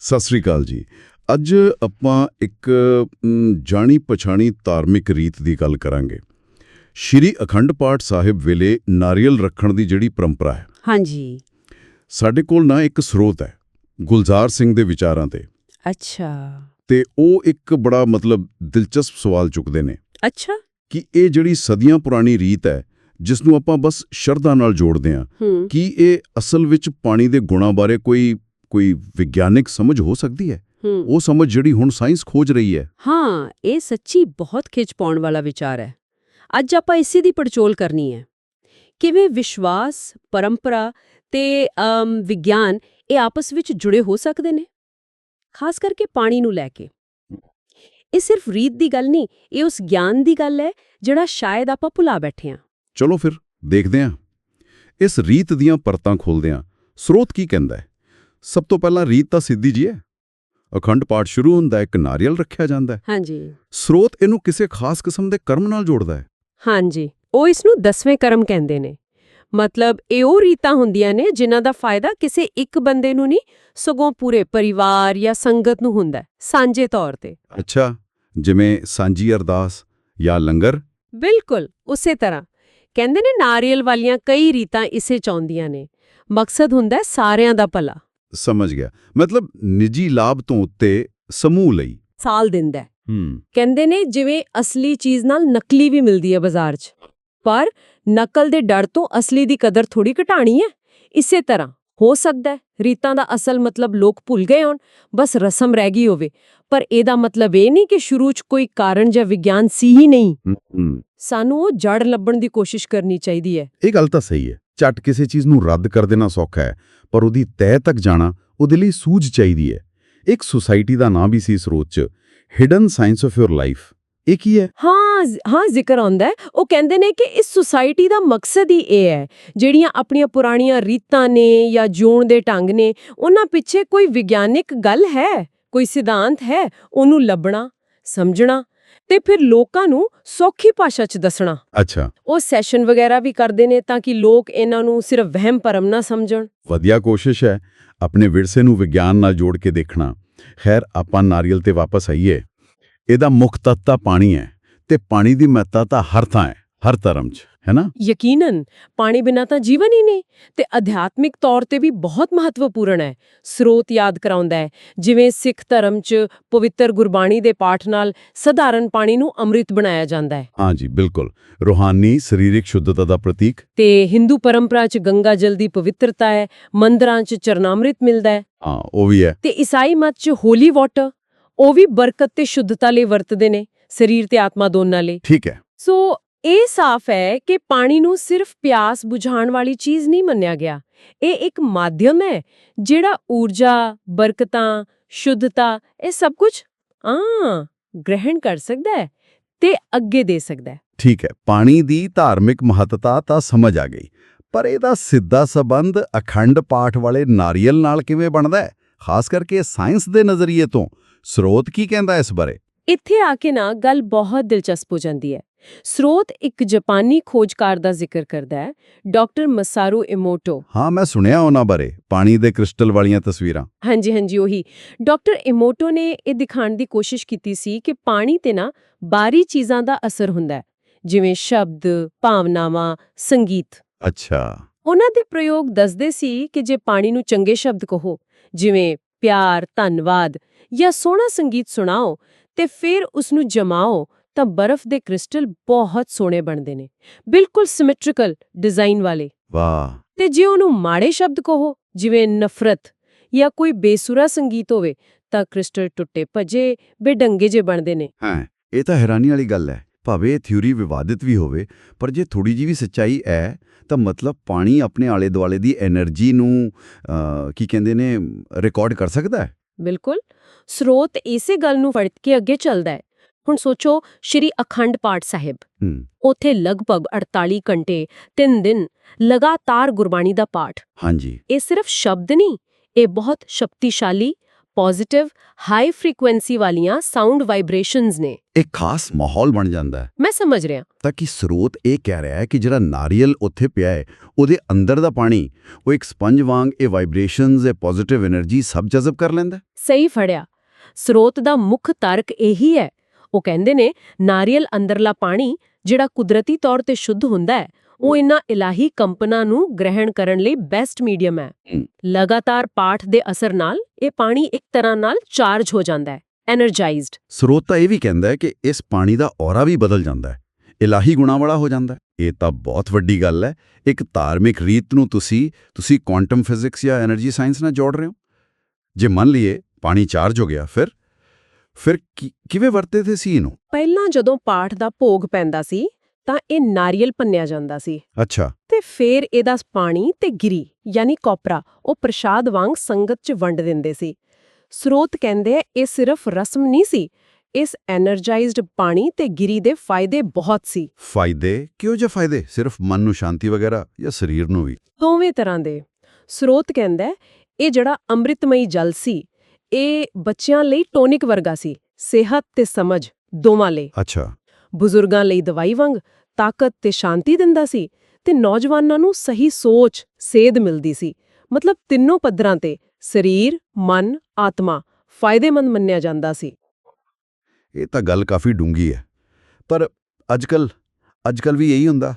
ਸਤਿ ਸ੍ਰੀ ਅਕਾਲ ਜੀ। ਅੱਜ ਆਪਾਂ ਇੱਕ ਜਾਣੀ ਪਛਾਣੀ ਧਾਰਮਿਕ ਰੀਤ ਦੀ ਗੱਲ ਕਰਾਂਗੇ। ਸ਼੍ਰੀ ਅਖੰਡ ਪਾਠ ਸਾਹਿਬ ਵੇਲੇ ਨਾਰੀਅਲ ਰੱਖਣ ਦੀ ਜਿਹੜੀ ਪਰੰਪਰਾ ਹੈ। ਹਾਂਜੀ। ਸਾਡੇ ਕੋਲ ਨਾ ਇੱਕ ਸਰੋਤ ਹੈ ਗੁਲਜ਼ਾਰ ਸਿੰਘ ਦੇ ਵਿਚਾਰਾਂ ਤੇ। ਅੱਛਾ। ਤੇ ਉਹ ਇੱਕ ਬੜਾ ਮਤਲਬ ਦਿਲਚਸਪ ਸਵਾਲ ਚੁੱਕਦੇ ਨੇ। ਅੱਛਾ। ਕਿ ਇਹ ਜਿਹੜੀ ਸਦੀਆਂ ਪੁਰਾਣੀ ਰੀਤ ਹੈ ਜਿਸ ਨੂੰ ਆਪਾਂ ਬਸ ਸ਼ਰਧਾ ਨਾਲ ਜੋੜਦੇ ਹੂੰ। ਕੀ ਇਹ ਅਸਲ ਵਿੱਚ ਪਾਣੀ ਦੇ ਗੁਣਾਂ ਬਾਰੇ ਕੋਈ ਕੋਈ ਵਿਗਿਆਨਿਕ ਸਮਝ ਹੋ ਸਕਦੀ ਹੈ? ਉਹ ਸਮਝ ਜਿਹੜੀ ਹੁਣ ਸਾਇੰਸ ਖੋਜ ਰਹੀ ਹੈ। ਹਾਂ ਇਹ ਸੱਚੀ ਬਹੁਤ ਖਿੱਚ ਪਾਉਣ ਵਾਲਾ ਵਿਚਾਰ ਹੈ। ਅੱਜ ਆਪਾਂ ਇਸੇ ਦੀ ਪੜਚੋਲ ਕਰਨੀ ਹੈ। ਕਿਵੇਂ ਵਿਸ਼ਵਾਸ ਪਰੰਪਰਾ ਤੇ ਵਿਗਿਆਨ ਇਹ ਆਪਸ ਵਿੱਚ ਜੁੜੇ ਹੋ ਸਕਦੇ ਨੇ? ਖਾਸ ਕਰਕੇ ਪਾਣੀ ਨੂੰ ਲੈ ਕੇ। ਇਹ ਸਿਰਫ ਰੀਤ ਦੀ ਗੱਲ ਨਹੀਂ ਇਹ ਉਸ ਗਿਆਨ ਦੀ ਗੱਲ ਹੈ ਜਿਹੜਾ ਸ਼ਾਇਦ ਆਪਾਂ ਭੁਲਾ ਬੈਠੇ ਹਾਂ। ਚਲੋ ਫਿਰ ਦੇਖਦੇ ਹਾਂ। ਇਸ ਰੀਤ ਦੀਆਂ ਪਰਤਾਂ ਖੋਲਦੇ ਹਾਂ। ਸਰੋਤ ਕੀ ਕਹਿੰਦਾ ਹੈ? ਸਭ ਤੋਂ ਪਹਿਲਾਂ ਰੀਤ ਤਾਂ ਸਿੱਧੀ ਜੀ ਹੈ। ਅਖੰਡ ਪਾਠ ਸ਼ੁਰੂ ਹੁੰਦਾ ਇੱਕ ਨਾਰੀਅਲ ਰੱਖਿਆ ਜਾਂਦਾ ਹੈ। ਹਾਂਜੀ। ਸਰੋਤ ਇਹਨੂੰ ਕਿਸੇ ਖਾਸ ਕਿਸਮ ਦੇ ਕਰਮ ਨਾਲ ਜੋੜਦਾ ਹੈ। ਹਾਂਜੀ ਉਹ ਇਸ ਨੂੰ ਦਸਵੇਂ ਕਰਮ ਕਹਿੰਦੇ ਨੇ। ਮਤਲਬ ਇਹ ਉਹ ਰੀਤਾਂ ਹੁੰਦੀਆਂ ਨੇ ਜਿਨ੍ਹਾਂ ਦਾ ਫਾਇਦਾ ਕਿਸੇ ਇੱਕ ਬੰਦੇ ਨੂੰ ਨਹੀਂ ਸਗੋਂ ਪੂਰੇ ਪਰਿਵਾਰ ਜਾਂ ਸੰਗਤ ਨੂੰ ਹੁੰਦਾ ਹੈ, ਸਾਂਝੇ ਤੌਰ ਤੇ। ਅੱਛਾ ਜਿਵੇਂ ਸਾਂਝੀ ਅਰਦਾਸ ਜਾਂ ਲੰਗਰ। ਬਿਲਕੁਲ ਉਸੇ ਤਰ੍ਹਾਂ। ਕਹਿੰਦੇ ਨੇ ਨਾਰੀਅਲ ਵਾਲੀਆਂ ਕਈ ਰੀਤਾਂ ਇਸੇ ਚਾਹੁੰਦੀਆਂ ਨੇ। ਮਕਸਦ ਹੁੰਦਾ ਸਾਰਿਆਂ ਦਾ ਭਲਾ। ਸਮਝ ਗਿਆ। ਮਤਲਬ ਨਿੱਜੀ ਲਾਭ ਤੋਂ ਉੱਤੇ ਸਮੂਹ ਲਈ। ਸਾਲ ਦਿੰਦਾ ਹੈ। ਕਹਿੰਦੇ ਨੇ ਜਿਵੇਂ ਅਸਲੀ ਚੀਜ਼ ਨਾਲ ਨਕਲੀ ਵੀ ਮਿਲਦੀ ਹੈ ਬਾਜ਼ਾਰ 'ਚ। ਪਰ ਨਕਲ ਦੇ ਡਰ ਤੋਂ ਅਸਲੀ ਦੀ ਕਦਰ ਥੋੜੀ ਘਟਾਣੀ ਹੈ। ਇਸੇ ਤਰ੍ਹਾਂ ਹੋ ਸਕਦਾ ਹੈ ਰੀਤਾਂ ਦਾ ਅਸਲ ਮਤਲਬ ਲੋਕ ਭੁੱਲ ਗਏ ਹੋਣ ਬਸ ਰਸਮ ਰਹਿ ਗਈ ਹੋਵੇ। ਪਰ ਇਹਦਾ ਮਤਲਬ ਇਹ ਨਹੀਂ ਕਿ ਸ਼ੁਰੂ 'ਚ ਕੋਈ ਕਾਰਨ ਜਾਂ ਵਿਗਿਆਨ ਸੀ ਹੀ ਨਹੀਂ। ਸਾਨੂੰ ਉਹ ਜੜ ਲੱਭਣ ਦੀ ਕੋਸ਼ਿਸ਼ ਕਰਨੀ ਚਾਹੀਦੀ ਹੈ। ਇਹ ਗੱਲ ਤਾਂ ਸਹੀ ਹੈ। ਝਟ ਕਿਸੇ ਚੀਜ਼ ਨੂੰ ਰੱਦ ਕਰ ਦੇਣਾ ਸੌਖਾ ਹੈ, ਪਰ ਉਹਦੀ ਤਹਿ ਤੱਕ ਜਾਣਾ ਉਹਦੇ ਲਈ ਸੂਝ ਚਾਹੀਦੀ ਹੈ। ਇੱਕ ਸੁਸਾਇਟੀ ਦਾ ਨਾਂ ਵੀ ਸੀ ਸਰੋਤ 'ਚ hidden science of your life ਇਹ ਕੀ ਹੈ? ਹਾਂ ਹਾਂ, ਜ਼ਿਕਰ ਆਉਂਦਾ ਹੈ। ਉਹ ਕਹਿੰਦੇ ਨੇ ਕਿ ਇਸ ਸੁਸਾਇਟੀ ਦਾ ਮਕਸਦ ਹੀ ਇਹ ਹੈ, ਜਿਹੜੀਆਂ ਆਪਣੀਆਂ ਪੁਰਾਣੀਆਂ ਰੀਤਾਂ ਨੇ ਜਾਂ ਜੋਣ ਦੇ ਢੰਗ ਨੇ, ਉਹਨਾਂ ਪਿੱਛੇ ਕੋਈ ਵਿਗਿਆਨਿਕ ਗੱਲ ਹੈ, ਕੋਈ ਸਿਧਾਂਤ ਹੈ, ਉਹਨੂੰ ਲੱਭਣਾ, ਸਮਝਣਾ ਤੇ ਫਿਰ ਲੋਕਾਂ ਨੂੰ ਸੌਖੀ ਭਾਸ਼ਾ 'ਚ ਦੱਸਣਾ। ਅੱਛਾ। ਉਹ ਸੈਸ਼ਨ ਵਗੈਰਾ ਵੀ ਕਰਦੇ ਨੇ ਤਾਂ ਕਿ ਲੋਕ ਇਹਨਾਂ ਨੂੰ ਸਿਰਫ ਵਹਿਮ ਭਰਮ ਨਾ ਸਮਝਣ। ਵਧੀਆ ਕੋਸ਼ਿਸ਼ ਹੈ ਆਪਣੇ ਵਿਰਸੇ ਨੂੰ ਵਿਗਿਆਨ ਨਾਲ ਜੋੜ ਕੇ ਦੇਖਣਾ। ਖੈਰ ਆਪਾਂ ਨਾਰੀਅਲ ਤੇ ਵਾਪਸ ਆਈਏ। ਇਹਦਾ ਮੁੱਖ ਤੱਤ ਤਾਂ ਪਾਣੀ ਹੈ ਤੇ ਪਾਣੀ ਦੀ ਮਹੱਤਤਾ ਤਾਂ ਹਰ ਥਾਂ ਹੈ ਹਰ ਧਰਮ 'ਚ। ਹੈ ਨਾ? ਯਕੀਨਨ ਪਾਣੀ ਬਿਨਾਂ ਤਾਂ ਜੀਵਨ ਹੀ ਨਹੀਂ। ਤੇ ਅਧਿਆਤਮਿਕ ਤੌਰ ਤੇ ਵੀ ਬਹੁਤ ਮਹੱਤਵਪੂਰਨ ਹੈ। ਸਰੋਤ ਯਾਦ ਕਰਾਉਂਦਾ ਹੈ। ਜਿਵੇਂ ਸਿੱਖ ਧਰਮ 'ਚ ਪਵਿੱਤਰ ਗੁਰਬਾਣੀ ਦੇ ਪਾਠ ਨਾਲ ਸਧਾਰਨ ਪਾਣੀ ਨੂੰ ਅੰਮ੍ਰਿਤ ਬਣਾਇਆ ਜਾਂਦਾ ਹੈ। ਹਾਂਜੀ ਬਿਲਕੁਲ। ਰੂਹਾਨੀ ਸਰੀਰਕ ਸ਼ੁੱਧਤਾ ਦਾ ਪ੍ਰਤੀਕ। ਤੇ ਹਿੰਦੂ ਪਰੰਪਰਾ 'ਚ ਗੰਗਾ ਜਲ ਦੀ ਪਵਿੱਤਰਤਾ ਹੈ। ਮੰਦਰਾਂ 'ਚ ਚਰਨਾਮ੍ਰਿਤ ਮਿਲਦਾ ਹੈ। ਹਾਂ ਉਹ ਵੀ ਹੈ। ਤੇ ਈਸਾਈ ਮਤ 'ਚ ਹੋਲੀ ਵਾਟਰ ਉਹ ਵੀ ਬਰਕਤ ਤੇ ਸ਼ੁੱਧਤਾ ਲਈ ਵਰਤਦੇ ਨੇ। ਸਰੀਰ ਤੇ ਆਤਮਾ ਦੋਨਾਂ ਲਈ। ਠੀਕ ਹੈ। ਸੋ ਇਹ ਸਾਫ਼ ਹੈ ਕਿ ਪਾਣੀ ਨੂੰ ਸਿਰਫ ਪਿਆਸ ਬੁਝਾਉਣ ਵਾਲੀ ਚੀਜ਼ ਨਹੀਂ ਮੰਨਿਆ ਗਿਆ। ਇਹ ਇੱਕ ਮਾਧਿਅਮ ਹੈ ਜਿਹੜਾ ਊਰਜਾ ਬਰਕਤਾਂ ਸ਼ੁੱਧਤਾ ਇਹ ਸਭ ਕੁਝ ਆ ਗ੍ਰਹਿਣ ਕਰ ਸਕਦਾ ਹੈ ਤੇ ਅੱਗੇ ਦੇ ਸਕਦਾ ਹੈ। ਠੀਕ ਹੈ ਪਾਣੀ ਦੀ ਧਾਰਮਿਕ ਮਹੱਤਤਾ ਤਾਂ ਸਮਝ ਆ ਗਈ ਪਰ ਇਹਦਾ ਸਿੱਧਾ ਸਬੰਧ ਅਖੰਡ ਪਾਠ ਵਾਲੇ ਨਾਰੀਅਲ ਨਾਲ ਕਿਵੇਂ ਬਣਦਾ ਹੈ? ਖਾਸ ਕਰਕੇ ਸਾਇੰਸ ਦੇ ਨਜ਼ਰੀਏ ਤੋਂ। ਸਰੋਤ ਕੀ ਕਹਿੰਦਾ ਇਸ ਬਾਰੇ? ਇੱਥੇ ਆ ਕੇ ਨਾ ਗੱਲ ਬਹੁਤ ਦਿਲਚਸਪ ਹੋ ਜਾਂਦੀ ਹੈ। ਸਰੋਤ ਇੱਕ ਜਾਪਾਨੀ ਖੋਜਕਾਰ ਦਾ ਜ਼ਿਕਰ ਕਰਦਾ ਹੈ ਡਾਕਟਰ ਮਸਾਰੂ ਇਮੋਟੋ। ਹਾਂ ਮੈਂ ਸੁਣਿਆ ਉਹਨਾਂ ਬਾਰੇ ਪਾਣੀ ਦੇ ਕ੍ਰਿਸਟਲ ਵਾਲੀਆਂ ਤਸਵੀਰਾਂ। ਹਾਂਜੀ ਹਾਂਜੀ ਉਹੀ। ਡਾਕਟਰ ਇਮੋਟੋ ਨੇ ਇਹ ਦਿਖਾਉਣ ਦੀ ਕੋਸ਼ਿਸ਼ ਕੀਤੀ ਸੀ ਕਿ ਪਾਣੀ ਤੇ ਨਾ ਬਾਰੀ ਚੀਜ਼ਾਂ ਦਾ ਅਸਰ ਹੁੰਦਾ ਹੈ ਜਿਵੇਂ ਸ਼ਬਦ ਭਾਵਨਾਵਾਂ ਸੰਗੀਤ। ਅੱਛਾ। ਉਹਨਾਂ ਦੇ ਪ੍ਰਯੋਗ ਦੱਸਦੇ ਸੀ ਕਿ ਜੇ ਪਾਣੀ ਨੂੰ ਚੰਗੇ ਸ਼ਬਦ ਕਹੋ ਜਿਵੇਂ ਪਿਆਰ ਧੰਨਵਾਦ ਜਾਂ ਸੋਹਣਾ ਸੰਗੀਤ ਸੁਣਾਓ ਤੇ ਫਿਰ ਉਸ ਨੂੰ ਜਮਾਓ ਤਾਂ ਬਰਫ਼ ਦੇ ਕ੍ਰਿਸਟਲ ਬਹੁਤ ਸੋਹਣੇ ਬਣਦੇ ਨੇ। ਬਿਲਕੁਲ ਸਿਮੈਟ੍ਰਿਕਲ ਡਿਜ਼ਾਈਨ ਵਾਲੇ। ਵਾਹ। ਤੇ ਜੇ ਉਹਨੂੰ ਮਾੜੇ ਸ਼ਬਦ ਕਹੋ ਜਿਵੇਂ ਨਫ਼ਰਤ ਜਾਂ ਕੋਈ ਬੇਸੁਰਾ ਸੰਗੀਤ ਹੋਵੇ ਤਾਂ ਕ੍ਰਿਸਟਲ ਟੁੱਟੇ ਭਜੇ ਬੇਡੰਗੇ ਜੇ ਬਣਦੇ ਨੇ। ਹਾਂ ਇਹ ਤਾਂ ਹੈਰਾਨੀ ਵਾਲੀ ਗੱਲ ਹੈ। ਭਾਵੇਂ ਥਿਊਰੀ ਵਿਵਾਦਿਤ ਵੀ ਹੋਵੇ ਪਰ ਜੇ ਥੋੜੀ ਜੀ ਵੀ ਸੱਚਾਈ ਹੈ ਤਾਂ ਮਤਲਬ ਪਾਣੀ ਆਪਣੇ ਆਲੇ ਦੁਆਲੇ ਦੀ એનર્ਜੀ ਨੂੰ ਕੀ ਕਹਿੰਦੇ ਨੇ ਰਿਕਾਰਡ ਕਰ ਸਕਦਾ ਹੈ? ਬਿਲਕੁਲ। ਸਰੋਤ ਇਸੇ ਗੱਲ ਨੂੰ ਫੜ ਕੇ ਅੱਗੇ ਚੱਲਦਾ ਹੈ। ਹੁਣ ਸੋਚੋ ਸ਼੍ਰੀ ਅਖੰਡ ਪਾਠ ਸਾਹਿਬ। ਉਥੇ ਲਗਭਗ 48 ਘੰਟੇ 3 ਦਿਨ ਲਗਾਤਾਰ ਗੁਰਬਾਣੀ ਦਾ ਪਾਠ। ਹਾਂਜੀ। ਇਹ ਸਿਰਫ ਸ਼ਬਦ ਨਹੀਂ ਇਹ ਬਹੁਤ ਸ਼ਕਤੀਸ਼ਾਲੀ ਪੋਜ਼ਿਟਿਵ ਹਾਈ ਫ੍ਰੀਕੁਐਂਸੀ ਵਾਲੀਆਂ ਸਾਊਂਡ ਵਾਈਬ੍ਰੇਸ਼ਨਸ ਨੇ। ਇੱਕ ਖਾਸ ਮਾਹੌਲ ਬਣ ਜਾਂਦਾ ਮੈਂ ਸਮਝ ਰਿਹਾ। ਤਾਂ ਕਿ ਸਰੋਤ ਇਹ ਕਹਿ ਰਿਹਾ ਹੈ ਕਿ ਜਿਹੜਾ ਨਾਰੀਅਲ ਉੱਥੇ ਪਿਆ ਹੈ ਉਹਦੇ ਅੰਦਰ ਦਾ ਪਾਣੀ ਉਹ ਇੱਕ ਸਪੰਜ ਵਾਂਗ ਇਹ ਵਾਈਬ੍ਰੇਸ਼ਨਸ ਇਹ ਪੋਜ਼ਿਟਿਵ એનર્ਜੀ ਸਭ ਜਜ਼ਬ ਕਰ ਲੈਂਦਾ ਸਹੀ ਫੜਿਆ। ਸਰੋਤ ਦਾ ਮੁੱਖ ਤਰਕ ਇਹੀ ਹੈ ਉਹ ਕਹਿੰਦੇ ਨੇ ਨਾਰੀਅਲ ਅੰਦਰਲਾ ਪਾਣੀ ਜਿਹੜਾ ਕੁਦਰਤੀ ਤੌਰ ਤੇ ਸ਼ੁੱਧ ਹੁੰਦਾ ਹੈ ਉਹ ਇਨ੍ਹਾਂ ਇਲਾਹੀ ਕੰਪਨਾਂ ਨੂੰ ਗ੍ਰਹਿਣ ਕਰਨ ਲਈ ਬੈਸਟ ਮੀਡੀਅਮ ਹੈ। ਲਗਾਤਾਰ ਪਾਠ ਦੇ ਅਸਰ ਨਾਲ ਇਹ ਪਾਣੀ ਇੱਕ ਤਰ੍ਹਾਂ ਨਾਲ ਚਾਰਜ ਹੋ ਜਾਂਦਾ ਹੈ ਐਨਰਜਾਈਜ਼ਡ ਸਰੋਤ ਤਾਂ ਇਹ ਵੀ ਕਹਿੰਦਾ ਹੈ ਕਿ ਇਸ ਪਾਣੀ ਦਾ ਔਰਾ ਵੀ ਬਦਲ ਜਾਂਦਾ ਹੈ ਇਲਾਹੀ ਗੁਣਾ ਵਾਲਾ ਹੋ ਜਾਂਦਾ ਇਹ ਤਾਂ ਬਹੁਤ ਵੱਡੀ ਗੱਲ ਹੈ ਇੱਕ ਧਾਰਮਿਕ ਰੀਤ ਨੂੰ ਤੁਸੀਂ ਤੁਸੀਂ ਕੁਆਂਟਮ ਫਿਜ਼ਿਕਸ ਜਾਂ એનર્ਜੀ ਸਾਇੰਸ ਨਾਲ ਜੋੜ ਰਹੇ ਹੋ। ਜੇ ਮੰਨ ਲਈਏ ਪਾਣੀ ਚਾਰਜ ਹੋ ਗਿਆ ਫਿਰ ਫਿਰ ਕਿਵੇਂ ਵਰਤੇ ਸੀ ਇਹਨੂੰ? ਪਹਿਲਾਂ ਜਦੋਂ ਪਾਠ ਦਾ ਭੋਗ ਪੈਂਦਾ ਸੀ ਤਾਂ ਇਹ ਨਾਰੀਅਲ ਭੰਨਿਆ ਜਾਂਦਾ ਸੀ। ਅੱਛਾ। ਤੇ ਫੇਰ ਇਹਦਾ ਪਾਣੀ ਤੇ ਗਿਰੀ ਯਾਨੀ ਕੋਪਰਾ ਉਹ ਪ੍ਰਸ਼ਾਦ ਵਾਂਗ ਸੰਗਤ 'ਚ ਵੰਡ ਦਿੰਦੇ ਸੀ। ਸਰੋਤ ਕਹਿੰਦੇ ਆ, ਇਹ ਸਿਰਫ ਰਸਮ ਨਹੀਂ ਸੀ ਇਸ ਐਨਰਜਾਈਜ਼ਡ ਪਾਣੀ ਤੇ ਗਿਰੀ ਦੇ ਫਾਇਦੇ ਬਹੁਤ ਸੀ। ਫਾਇਦੇ? ਕਿਉਂ ਜੇ ਫਾਇਦੇ? ਸਿਰਫ ਮਨ ਨੂੰ ਸ਼ਾਂਤੀ ਵਗੈਰਾ ਜਾਂ ਸਰੀਰ ਨੂੰ ਵੀ? ਦੋਵੇਂ ਤਰ੍ਹਾਂ ਦੇ। ਸਰੋਤ ਕਹਿੰਦਾ ਇਹ ਜਿਹੜਾ ਅੰਮ੍ਰਿਤਮਈ ਜਲ ਸੀ ਇਹ ਬੱਚਿਆਂ ਲਈ ਟੋਨਿਕ ਵਰਗਾ ਸੀ ਸਿਹਤ ਤੇ ਸਮਝ ਦੋਵਾਂ ਲਈ। ਅੱਛਾ। ਬਜ਼ੁਰਗਾਂ ਲਈ ਦਵਾਈ ਵਾਂਗ ਤਾਕਤ ਤੇ ਸ਼ਾਂਤੀ ਦਿੰਦਾ ਸੀ ਤੇ ਨੌਜਵਾਨਾਂ ਨੂੰ ਸਹੀ ਸੋਚ ਸੇਧ ਮਿਲਦੀ ਸੀ। ਮਤਲਬ ਤਿੰਨੋਂ ਪੱਧਰਾਂ ਤੇ ਸਰੀਰ ਮਨ ਆਤਮਾ ਫਾਇਦੇਮੰਦ ਮੰਨਿਆ ਜਾਂਦਾ ਸੀ। ਇਹ ਤਾਂ ਗੱਲ ਕਾਫੀ ਡੂੰਗੀ ਹੈ। ਪਰ ਅੱਜਕੱਲ ਅੱਜਕੱਲ ਵੀ ਇਹੀ ਹੁੰਦਾ।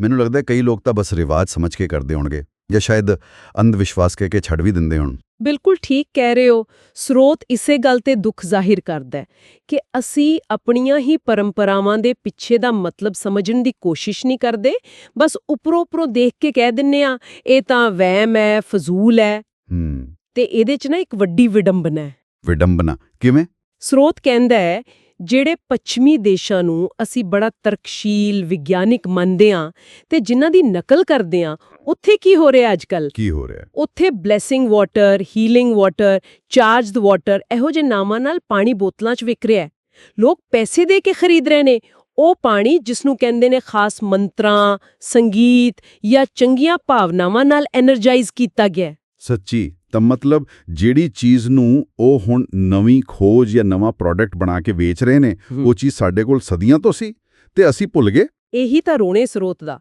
ਮੈਨੂੰ ਲੱਗਦਾ ਹੈ ਕਈ ਲੋਕ ਤਾਂ ਬਸ ਰਿਵਾਜ ਸਮਝ ਕੇ ਕਰਦੇ ਹੋਣਗੇ। ਜਾਂ ਸ਼ਾਇਦ ਅੰਧ ਵਿਸ਼ਵਾਸ ਕਹਿ ਕੇ ਛੱਡ ਵੀ ਦਿੰਦੇ ਹੋਣ। ਬਿਲਕੁਲ ਠੀਕ ਕਹਿ ਰਹੇ ਹੋ। ਸਰੋਤ ਇਸੇ ਗੱਲ ਤੇ ਦੁੱਖ ਜ਼ਾਹਿਰ ਕਰਦਾ ਹੈ ਕਿ ਅਸੀਂ ਆਪਣੀਆਂ ਹੀ ਪਰੰਪਰਾਵਾਂ ਦੇ ਪਿੱਛੇ ਦਾ ਮਤਲਬ ਸਮਝਣ ਦੀ ਕੋਸ਼ਿਸ਼ ਨਹੀਂ ਕਰਦੇ। ਬਸ ਉੱਪਰੋਂ ਉੱਪਰੋਂ ਦੇਖ ਕੇ ਕਹਿ ਦਿੰਨੇ ਆ ਇਹ ਤਾਂ ਵਹਿਮ ਹੈ ਫਜ਼ੂਲ ਹੈ। ਹੂੰ। ਤੇ ਇਹਦੇ 'ਚ ਨਾ ਇੱਕ ਵੱਡੀ ਵਿਡੰਬਨਾ ਹੈ। ਵਿਡੰਬਨਾ। ਕਿਵੇਂ? ਸਰੋਤ ਕਹਿੰਦਾ ਹੈ ਜਿਹੜੇ ਪੱਛਮੀ ਦੇਸ਼ਾਂ ਨੂੰ ਅਸੀਂ ਬੜਾ ਤਰਕਸ਼ੀਲ ਵਿਗਿਆਨਿਕ ਮੰਨਦੇ ਹਾਂ ਤੇ ਜਿਨ੍ਹਾਂ ਦੀ ਨਕਲ ਕਰਦੇ ਹਾਂ ਉੱਥੇ ਕੀ ਹੋ ਰਿਹਾ ਅੱਜਕੱਲ ਕੀ ਹੋ ਰਿਹਾ? ਉੱਥੇ blessing water healing water charged water ਇਹੋ ਜਿਹੇ ਨਾਮਾਂ ਨਾਲ ਪਾਣੀ ਬੋਤਲਾਂ 'ਚ ਵਿਕ ਰਿਹਾ ਲੋਕ ਪੈਸੇ ਦੇ ਕੇ ਖਰੀਦ ਰਹੇ ਨੇ। ਉਹ ਪਾਣੀ ਜਿਸ ਨੂੰ ਕਹਿੰਦੇ ਨੇ ਖਾਸ ਮੰਤਰਾਂ ਸੰਗੀਤ ਜਾਂ ਚੰਗੀਆਂ ਭਾਵਨਾਵਾਂ ਨਾਲ ਐਨਰਜਾਈਜ਼ ਕੀਤਾ ਗਿਆ। ਸੱਚੀ? ਤਾਂ ਮਤਲਬ ਜਿਹੜੀ ਚੀਜ਼ ਨੂੰ ਉਹ ਹੁਣ ਨਵੀਂ ਖੋਜ ਜਾਂ ਨਵਾਂ ਪ੍ਰੋਡਕਟ ਬਣਾ ਕੇ ਵੇਚ ਰਹੇ ਨੇ ਉਹ ਚੀਜ਼ ਸਾਡੇ ਕੋਲ ਸਦੀਆਂ ਤੋਂ ਸੀ ਤੇ ਅਸੀਂ ਭੁੱਲ ਗਏ। ਇਹੀ ਤਾਂ ਰੋਣੇ ਸਰੋਤ ਦਾ।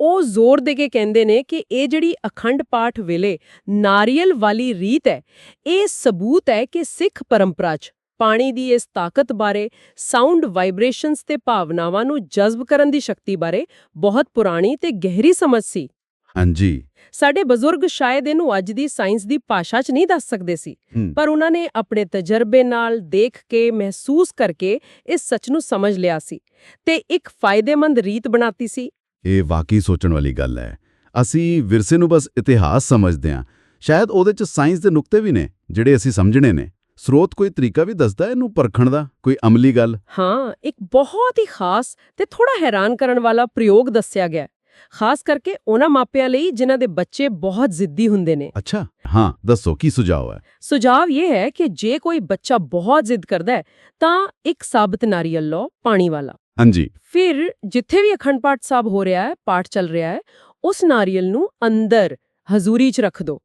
ਉਹ ਜ਼ੋਰ ਦੇ ਕੇ ਕਹਿੰਦੇ ਨੇ ਕਿ ਇਹ ਜਿਹੜੀ ਅਖੰਡ ਪਾਠ ਵੇਲੇ ਨਾਰੀਅਲ ਵਾਲੀ ਰੀਤ ਹੈ ਇਹ ਸਬੂਤ ਹੈ ਕਿ ਸਿੱਖ ਪਰੰਪਰਾ 'ਚ ਪਾਣੀ ਦੀ ਇਸ ਤਾਕਤ ਬਾਰੇ ਸਾਊਂਡ ਵਾਈਬ੍ਰੇਸ਼ਨਸ ਤੇ ਭਾਵਨਾਵਾਂ ਨੂੰ ਜਜ਼ਬ ਕਰਨ ਦੀ ਸ਼ਕਤੀ ਬਾਰੇ ਬਹੁਤ ਪੁਰਾਣੀ ਤੇ ਗਹਿਰੀ ਸਮਝ ਸੀ। ਹਾਂਜੀ। ਸਾਡੇ ਬਜ਼ੁਰਗ ਸ਼ਾਇਦ ਇਹਨੂੰ ਅੱਜ ਦੀ ਸਾਇੰਸ ਦੀ ਭਾਸ਼ਾ 'ਚ ਨਹੀਂ ਦੱਸ ਸਕਦੇ ਸੀ। ਪਰ ਉਹਨਾਂ ਨੇ ਆਪਣੇ ਤਜਰਬੇ ਨਾਲ ਦੇਖ ਕੇ ਮਹਿਸੂਸ ਕਰਕੇ ਇਸ ਸੱਚ ਨੂੰ ਸਮਝ ਲਿਆ ਸੀ ਤੇ ਇੱਕ ਫਾਇਦੇਮੰਦ ਰੀਤ ਬਣਾਤੀ ਸੀ। ਇਹ ਵਾਕਈ ਸੋਚਣ ਵਾਲੀ ਗੱਲ ਹੈ। ਅਸੀਂ ਵਿਰਸੇ ਨੂੰ ਬਸ ਇਤਿਹਾਸ ਸਮਝਦੇ ਹਾਂ। ਸ਼ਾਇਦ ਉਹਦੇ 'ਚ ਸਾਇੰਸ ਦੇ ਨੁਕਤੇ ਵੀ ਨੇ ਜਿਹੜੇ ਅਸੀਂ ਸਮਝਣੇ ਨੇ। ਸਰੋਤ ਕੋਈ ਤਰੀਕਾ ਵੀ ਦੱਸਦਾ ਇਹਨੂੰ ਪਰਖਣ ਦਾ? ਕੋਈ ਅਮਲੀ ਗੱਲ? ਹਾਂ ਇੱਕ ਬਹੁਤ ਹੀ ਖਾਸ ਤੇ ਥੋੜਾ ਹੈਰਾਨ ਕਰਨ ਵਾਲਾ ਪ੍ਰਯੋਗ ਦੱਸਿਆ ਗਿਆ। ਖਾਸ ਕਰਕੇ ਉਹਨਾਂ ਮਾਪਿਆਂ ਲਈ ਜਿਨ੍ਹਾਂ ਦੇ ਬੱਚੇ ਬਹੁਤ ਜ਼ਿੱਦੀ ਹੁੰਦੇ ਨੇ। ਅੱਛਾ ਹਾਂ ਦੱਸੋ ਕੀ ਸੁਝਾਅ ਹੈ? ਸੁਝਾਅ ਇਹ ਹੈ ਕਿ ਜੇ ਕੋਈ ਬੱਚਾ ਬਹੁਤ ਜ਼ਿੱਦ ਕਰਦਾ ਹੈ ਤਾਂ ਇੱਕ ਸਾਬਤ ਨਾਰੀਅਲ ਲਓ ਪਾਣੀ ਵਾਲਾ। ਹਾਂਜੀ। ਫਿਰ ਜਿੱਥੇ ਵੀ ਅਖੰਡ ਪਾਠ ਸਾਹਿਬ ਹੋ ਰਿਹਾ ਹੈ ਪਾਠ ਚੱਲ ਰਿਹਾ ਹੈ ਉਸ ਨਾਰੀਅਲ ਨੂੰ ਅੰਦਰ ਹਜ਼ੂਰੀ 'ਚ ਰੱਖ ਦਿਓ।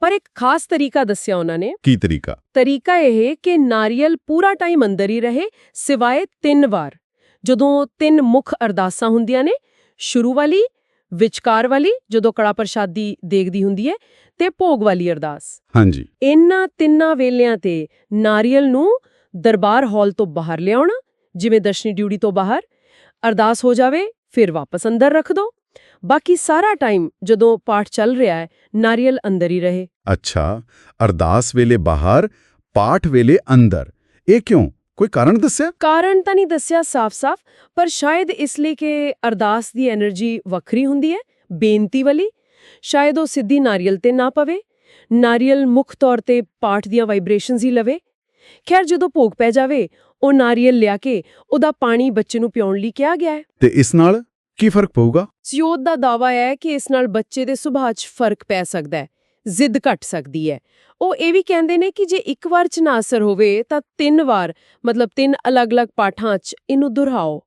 ਪਰ ਇੱਕ ਖਾਸ ਤਰੀਕਾ ਦੱਸਿਆ ਉਹਨਾਂ ਨੇ। ਕੀ ਤਰੀਕਾ? ਤਰੀਕਾ ਇਹ ਕਿ ਨਾਰੀਅਲ ਪੂਰਾ ਟਾਈਮ ਅੰਦਰ ਹੀ ਰਹੇ ਸਿਵਾਏ ਤਿੰਨ ਵਾਰ। ਜਦੋਂ ਤਿੰਨ ਮੁੱਖ ਅਰਦਾਸਾਂ ਹੁੰਦੀਆਂ ਨੇ ਸ਼ੁਰੂ ਵਾਲੀ ਵਿਚਕਾਰ ਵਾਲੀ ਜਦੋਂ ਕੜਾ ਪ੍ਰਸ਼ਾਦੀ ਦੇਖਦੀ ਹੁੰਦੀ ਹੈ ਤੇ ਭੋਗ ਵਾਲੀ ਅਰਦਾਸ। ਹਾਂਜੀ। ਇਨ੍ਹਾਂ ਤਿੰਨਾਂ ਵੇਲਿਆਂ ਤੇ ਨਾਰੀਅਲ ਨੂੰ ਦਰਬਾਰ ਹਾਲ ਤੋਂ ਬਾਹਰ ਲਿਆਉਣਾ ਜਿਵੇਂ ਦਰਸ਼ਨੀ ਡਿਊਟੀ ਤੋਂ ਬਾਹਰ ਅਰਦਾਸ ਹੋ ਜਾਵੇ ਫਿਰ ਵਾਪਸ ਅੰਦਰ ਰੱਖ ਦੋ। ਬਾਕੀ ਸਾਰਾ ਟਾਈਮ ਜਦੋਂ ਪਾਠ ਚੱਲ ਰਿਹਾ ਹੈ ਨਾਰੀਅਲ ਅੰਦਰ ਹੀ ਰਹੇ। ਅੱਛਾ ਅਰਦਾਸ ਵੇਲੇ ਬਾਹਰ ਪਾਠ ਵੇਲੇ ਅੰਦਰ। ਇਹ ਕਿਉਂ? ਕੋਈ ਕਾਰਨ ਦੱਸਿਆ? ਕਾਰਨ ਤਾਂ ਨਹੀਂ ਦੱਸਿਆ ਸਾਫ਼-ਸਾਫ਼ ਪਰ ਸ਼ਾਇਦ ਇਸ ਲਈ ਕਿ ਅਰਦਾਸ ਦੀ એનર્ਜੀ ਵੱਖਰੀ ਹੁੰਦੀ ਹੈ ਬੇਨਤੀ ਵਾਲੀ ਸ਼ਾਇਦ ਉਹ ਸਿੱਧੀ ਨਾਰੀਅਲ ਤੇ ਨਾ ਪਵੇ ਨਾਰੀਅਲ ਮੁੱਖ ਤੌਰ ਤੇ ਪਾਠ ਦੀਆਂ ਵਾਈਬ੍ਰੇਸ਼ਨਸ ਹੀ ਲਵੇ। ਖੈਰ ਜਦੋਂ ਭੋਗ ਪੈ ਜਾਵੇ ਉਹ ਨਾਰੀਅਲ ਲਿਆ ਕੇ ਉਹਦਾ ਪਾਣੀ ਬੱਚੇ ਨੂੰ ਪਿਉਣ ਲਈ ਕਿਹਾ ਗਿਆ ਹੈ। ਤੇ ਇਸ ਨਾਲ ਕੀ ਫ਼ਰਕ ਪਊਗਾ? ਸਿਓਦ ਦਾ ਦਾਵਾ ਹੈ ਕਿ ਇਸ ਨਾਲ ਬੱਚੇ ਦੇ ਸੁਭਾਅ 'ਚ ਫ਼ਰਕ ਪੈ ਸਕਦਾ ਹੈ। ਜ਼ਿੱਦ ਘਟ ਸਕਦੀ ਹੈ। ਉਹ ਇਹ ਵੀ ਕਹਿੰਦੇ ਨੇ ਕਿ ਜੇ ਇੱਕ ਵਾਰ 'ਚ ਨਾ ਅਸਰ ਹੋਵੇ ਤਾਂ ਤਿੰਨ ਵਾਰ ਮਤਲਬ ਤਿੰਨ ਅਲੱਗ-ਅਲੱਗ ਪਾਠਾਂ 'ਚ ਇਹਨੂੰ ਦੁਹਰਾਓ।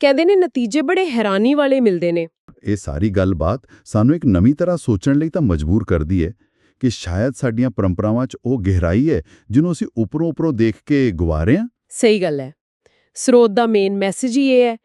ਕਹਿੰਦੇ ਨੇ ਨਤੀਜੇ ਬੜੇ ਹੈਰਾਨੀ ਵਾਲੇ ਮਿਲਦੇ ਨੇ। ਇਹ ਸਾਰੀ ਗੱਲਬਾਤ ਸਾਨੂੰ ਇੱਕ ਨਵੀਂ ਤਰ੍ਹਾਂ ਸੋਚਣ ਲਈ ਤਾਂ ਮਜਬੂਰ ਕਰਦੀ ਹੈ ਕਿ ਸ਼ਾਇਦ ਸਾਡੀਆਂ ਪਰੰਪਰਾਵਾਂ 'ਚ ਉਹ ਗਹਿਰਾਈ ਹੈ ਜਿਹਨੂੰ ਅਸੀਂ ਉੱਪਰੋਂ ਉੱਪਰੋਂ ਦੇਖ ਕੇ ਗਵਾ ਰਹੇ ਹਾਂ। ਸਹੀ ਗੱਲ ਹੈ। ਸਰੋਤ ਦਾ ਮੇਨ ਮੈਸੇਜ ਹੀ ਇਹ ਹੈ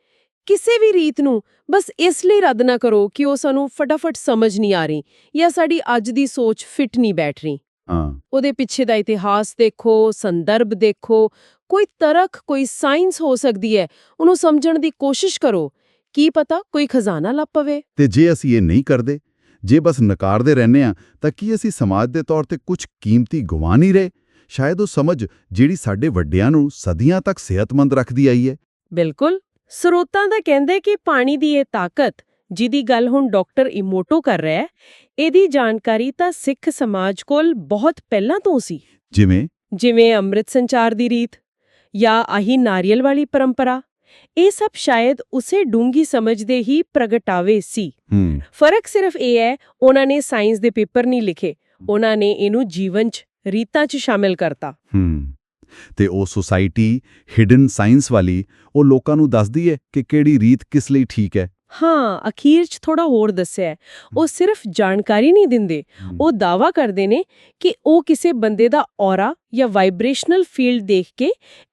ਕਿਸੇ ਵੀ ਰੀਤ ਨੂੰ ਬਸ ਇਸ ਲਈ ਰੱਦ ਨਾ ਕਰੋ ਕਿ ਉਹ ਸਾਨੂੰ ਫਟਾਫਟ ਸਮਝ ਨਹੀਂ ਆ ਰਹੀ ਜਾਂ ਸਾਡੀ ਅੱਜ ਦੀ ਸੋਚ ਫਿੱਟ ਨਹੀਂ ਬੈਠ ਰਹੀ। ਹਾਂ। ਉਹਦੇ ਪਿੱਛੇ ਦਾ ਇਤਿਹਾਸ ਦੇਖੋ ਸੰਦਰਭ ਦੇਖੋ ਕੋਈ ਤਰਕ ਕੋਈ ਸਾਇੰਸ ਹੋ ਸਕਦੀ ਹੈ ਉਹਨੂੰ ਸਮਝਣ ਦੀ ਕੋਸ਼ਿਸ਼ ਕਰੋ। ਕੀ ਪਤਾ ਕੋਈ ਖਜ਼ਾਨਾ ਲੱਭ ਪਵੇ। ਤੇ ਜੇ ਅਸੀਂ ਇਹ ਨਹੀਂ ਕਰਦੇ ਜੇ ਬਸ ਨਕਾਰਦੇ ਰਹਿੰਦੇ ਹਾਂ ਤਾਂ ਕੀ ਅਸੀਂ ਸਮਾਜ ਦੇ ਤੌਰ ਤੇ ਕੁਝ ਕੀਮਤੀ ਗਵਾ ਨਹੀਂ ਰਹੇ? ਸ਼ਾਇਦ ਉਹ ਸਮਝ ਜਿਹੜੀ ਸਾਡੇ ਵੱਡਿਆਂ ਨੂੰ ਸਦੀਆਂ ਤੱਕ ਸਿਹਤਮੰਦ ਰੱਖਦੀ ਆਈ ਹੈ। ਬਿਲਕੁਲ। ਸਰੋਤਾਂ ਦਾ ਕਹਿੰਦੇ ਕਿ ਪਾਣੀ ਦੀ ਇਹ ਤਾਕਤ ਜਿਹਦੀ ਗੱਲ ਹੁਣ ਡਾਕਟਰ ਇਮੋਟੋ ਕਰ ਰਿਹਾ ਹੈ ਇਹਦੀ ਜਾਣਕਾਰੀ ਤਾਂ ਸਿੱਖ ਸਮਾਜ ਕੋਲ ਬਹੁਤ ਪਹਿਲਾਂ ਤੋਂ ਸੀ। ਜਿਵੇਂ? ਜਿਵੇਂ ਅੰਮ੍ਰਿਤ ਸੰਚਾਰ ਦੀ ਰੀਤ ਜਾਂ ਆਹੀ ਨਾਰੀਅਲ ਵਾਲੀ ਪਰੰਪਰਾ ਇਹ ਸਭ ਸ਼ਾਇਦ ਉਸੇ ਡੂੰਗੀ ਸਮਝ ਦੇ ਹੀ ਪ੍ਰਗਟਾਵੇ ਸੀ। ਫ਼ਰਕ ਸਿਰਫ ਇਹ ਹੈ ਉਹਨਾਂ ਨੇ ਸਾਇੰਸ ਦੇ ਪੇਪਰ ਨਹੀਂ ਲਿਖੇ ਉਹਨਾਂ ਨੇ ਇਹਨੂੰ ਜੀਵਨ 'ਚ ਰੀਤਾਂ 'ਚ ਸ਼ਾਮਿਲ ਕਰਤਾ। ਤੇ ਉਹ ਸੁਸਾਇਟੀ ਹਿਡਨ ਸਾਇੰਸ ਵਾਲੀ ਉਹ ਲੋਕਾਂ ਨੂੰ ਦੱਸਦੀ ਹੈ ਕਿ ਕਿਹੜੀ ਰੀਤ ਕਿਸ ਲਈ ਠੀਕ ਹੈ। ਹਾਂ ਅਖੀਰ 'ਚ ਥੋੜਾ ਹੋਰ ਦੱਸਿਆ ਉਹ ਸਿਰਫ ਜਾਣਕਾਰੀ ਨਹੀਂ ਦਿੰਦੇ। ਉਹ ਦਾਵਾ ਕਰਦੇ ਨੇ ਕਿ ਉਹ ਕਿਸੇ ਬੰਦੇ ਦਾ ਔਰਾ ਜਾਂ ਵਾਈਬ੍ਰੇਸ਼ਨਲ ਫੀਲਡ ਦੇਖ ਕੇ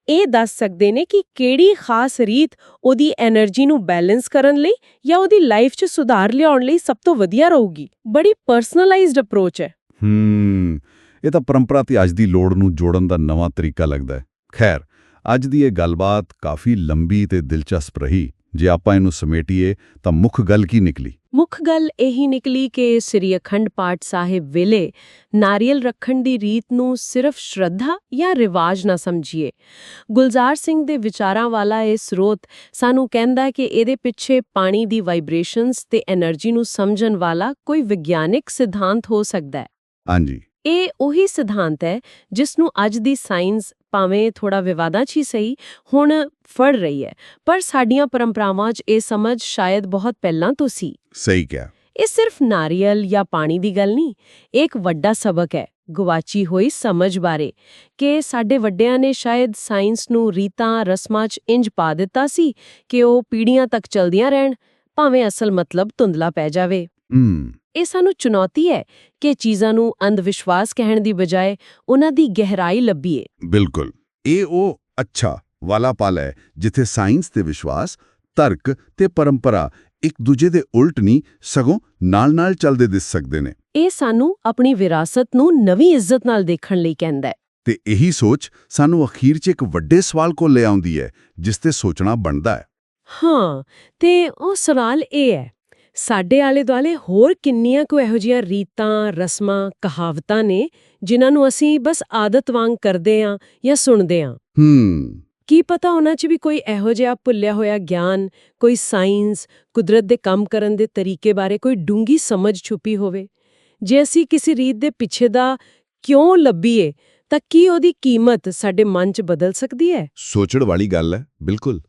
ਇਹ ਦੱਸ ਸਕਦੇ ਨੇ ਕਿ ਕਿਹੜੀ ਖਾਸ ਰੀਤ ਉਹਦੀ એનર્ਜੀ ਨੂੰ ਬੈਲੈਂਸ ਕਰਨ ਲਈ ਜਾਂ ਉਹਦੀ ਲਾਈਫ 'ਚ ਸੁਧਾਰ ਲਿਆਉਣ ਲਈ ਸਭ ਤੋਂ ਵਧੀਆ ਰਹੂਗੀ। ਬੜੀ ਪਰਸਨਲਾਈਜ਼ਡ ਅਪਰੋਚ ਹੈ। ਹੂੰ। ਇਹ ਤਾਂ ਪਰੰਪਰਾ ਤੇ ਅੱਜ ਦੀ ਲੋੜ ਨੂੰ ਜੋੜਨ ਦਾ ਨਵਾਂ ਤਰੀਕਾ ਲੱਗਦਾ ਹੈ। ਖੈਰ ਅੱਜ ਦੀ ਇਹ ਗੱਲਬਾਤ ਕਾਫੀ ਲੰਬੀ ਤੇ ਦਿਲਚਸਪ ਰਹੀ। ਜੇ ਆਪਾਂ ਇਹਨੂੰ ਸਮੇਟੀਏ ਤਾਂ ਮੁੱਖ ਗੱਲ ਕੀ ਨਿਕਲੀ? ਮੁੱਖ ਗੱਲ ਇਹੀ ਨਿਕਲੀ ਕਿ ਸ੍ਰੀ ਅਖੰਡ ਪਾਠ ਸਾਹਿਬ ਵੇਲੇ ਨਾਰੀਅਲ ਰੱਖਣ ਦੀ ਰੀਤ ਨੂੰ ਸਿਰਫ ਸ਼ਰਧਾ ਜਾਂ ਰਿਵਾਜ ਨਾ ਸਮਝੀਏ। ਗੁਲਜ਼ਾਰ ਸਿੰਘ ਦੇ ਵਿਚਾਰਾਂ ਵਾਲਾ ਇਹ ਸਰੋਤ ਸਾਨੂੰ ਕਹਿੰਦਾ ਕਿ ਇਹਦੇ ਪਿੱਛੇ ਪਾਣੀ ਦੀ ਵਾਈਬ੍ਰੇਸ਼ਨਸ ਤੇ એનર્ਜੀ ਨੂੰ ਸਮਝਣ ਵਾਲਾ ਕੋਈ ਵਿਗਿਆਨਿਕ ਸਿਧਾਂਤ ਹੋ ਸਕਦਾ ਹੈ। ਹਾਂਜੀ। ਇਹ ਉਹੀ ਸਿਧਾਂਤ ਹੈ ਜਿਸ ਨੂੰ ਅੱਜ ਦੀ ਸਾਇੰਸ ਭਾਵੇਂ ਥੋੜਾ ਵਿਵਾਦਾਂ 'ਚ ਹੀ ਸਹੀ ਹੁਣ ਫੜ ਰਹੀ ਹੈ। ਪਰ ਸਾਡੀਆਂ ਪਰੰਪਰਾਵਾਂ 'ਚ ਇਹ ਸਮਝ ਸ਼ਾਇਦ ਬਹੁਤ ਪਹਿਲਾਂ ਤੋਂ ਸੀ। ਸਹੀ ਕਿਹਾ। ਇਹ ਸਿਰਫ ਨਾਰੀਅਲ ਜਾਂ ਪਾਣੀ ਦੀ ਗੱਲ ਨਹੀਂ ਇੱਕ ਵੱਡਾ ਸਬਕ ਹੈ। ਗਵਾਚੀ ਹੋਈ ਸਮਝ ਬਾਰੇ ਕਿ ਸਾਡੇ ਵੱਡਿਆਂ ਨੇ ਸ਼ਾਇਦ ਸਾਇੰਸ ਨੂੰ ਰੀਤਾਂ ਰਸਮਾਂ 'ਚ ਇੰਜ ਪਾ ਦਿੱਤਾ ਸੀ ਕਿ ਉਹ ਪੀੜ੍ਹੀਆਂ ਤੱਕ ਚਲਦੀਆਂ ਰਹਿਣ ਭਾਵੇਂ ਅਸਲ ਮਤਲਬ ਧੁੰਦਲਾ ਪੈ ਜਾਵੇ। ਇਹ ਸਾਨੂੰ ਚੁਣੌਤੀ ਹੈ ਕਿ ਚੀਜ਼ਾਂ ਨੂੰ ਅੰਧ ਵਿਸ਼ਵਾਸ ਕਹਿਣ ਦੀ ਬਜਾਏ ਉਹਨਾਂ ਦੀ ਗਹਿਰਾਈ ਲੱਭੀਏ। ਬਿਲਕੁਲ। ਇਹ ਉਹ ਅੱਛਾ ਵਾਲਾ ਪਲ ਹੈ ਜਿੱਥੇ ਸਾਇੰਸ ਤੇ ਵਿਸ਼ਵਾਸ ਤਰਕ ਤੇ ਪਰੰਪਰਾ ਇੱਕ ਦੂਜੇ ਦੇ ਉਲਟ ਨਹੀਂ ਸਗੋਂ ਨਾਲ-ਨਾਲ ਚੱਲਦੇ ਦਿਸ ਸਕਦੇ ਨੇ। ਇਹ ਸਾਨੂੰ ਆਪਣੀ ਵਿਰਾਸਤ ਨੂੰ ਨਵੀਂ ਇੱਜ਼ਤ ਨਾਲ ਦੇਖਣ ਲਈ ਕਹਿੰਦਾ ਹੈ। ਤੇ ਇਹੀ ਸੋਚ ਸਾਨੂੰ ਅਖੀਰ 'ਚ ਇੱਕ ਵੱਡੇ ਸਵਾਲ ਕੋਲ ਲੈ ਆਉਂਦੀ ਹੈ ਜਿਸ ਤੇ ਸੋਚਣਾ ਬਣਦਾ ਹੈ। ਹਾਂ ਤੇ ਉਹ ਸਵਾਲ ਇਹ ਹੈ ਸਾਡੇ ਆਲੇ ਦੁਆਲੇ ਹੋਰ ਕਿੰਨੀਆਂ ਕੁ ਇਹੋ ਜਿਹੀਆਂ ਰੀਤਾਂ ਰਸਮਾਂ ਕਹਾਵਤਾਂ ਨੇ ਜਿਨ੍ਹਾਂ ਨੂੰ ਅਸੀਂ ਬਸ ਆਦਤ ਵਾਂਗ ਕਰਦੇ ਆਂ ਜਾਂ ਸੁਣਦੇ ਆਂ? ਹੂੰ। ਕੀ ਪਤਾ ਉਹਨਾਂ 'ਚ ਵੀ ਕੋਈ ਇਹੋ ਜਿਹਾ ਭੁੱਲਿਆ ਹੋਇਆ ਗਿਆਨ ਕੋਈ ਸਾਇੰਸ ਕੁਦਰਤ ਦੇ ਕੰਮ ਕਰਨ ਦੇ ਤਰੀਕੇ ਬਾਰੇ ਕੋਈ ਡੂੰਗੀ ਸਮਝ ਛੁਪੀ ਹੋਵੇ? ਜੇ ਅਸੀਂ ਕਿਸੇ ਰੀਤ ਦੇ ਪਿੱਛੇ ਦਾ ਕਿਉਂ ਲੱਭੀਏ ਤਾਂ ਕੀ ਉਹਦੀ ਕੀਮਤ ਸਾਡੇ ਮਨ 'ਚ ਬਦਲ ਸਕਦੀ ਹੈ? ਸੋਚਣ ਵਾਲੀ ਗੱਲ ਹੈ ਬਿਲਕੁਲ।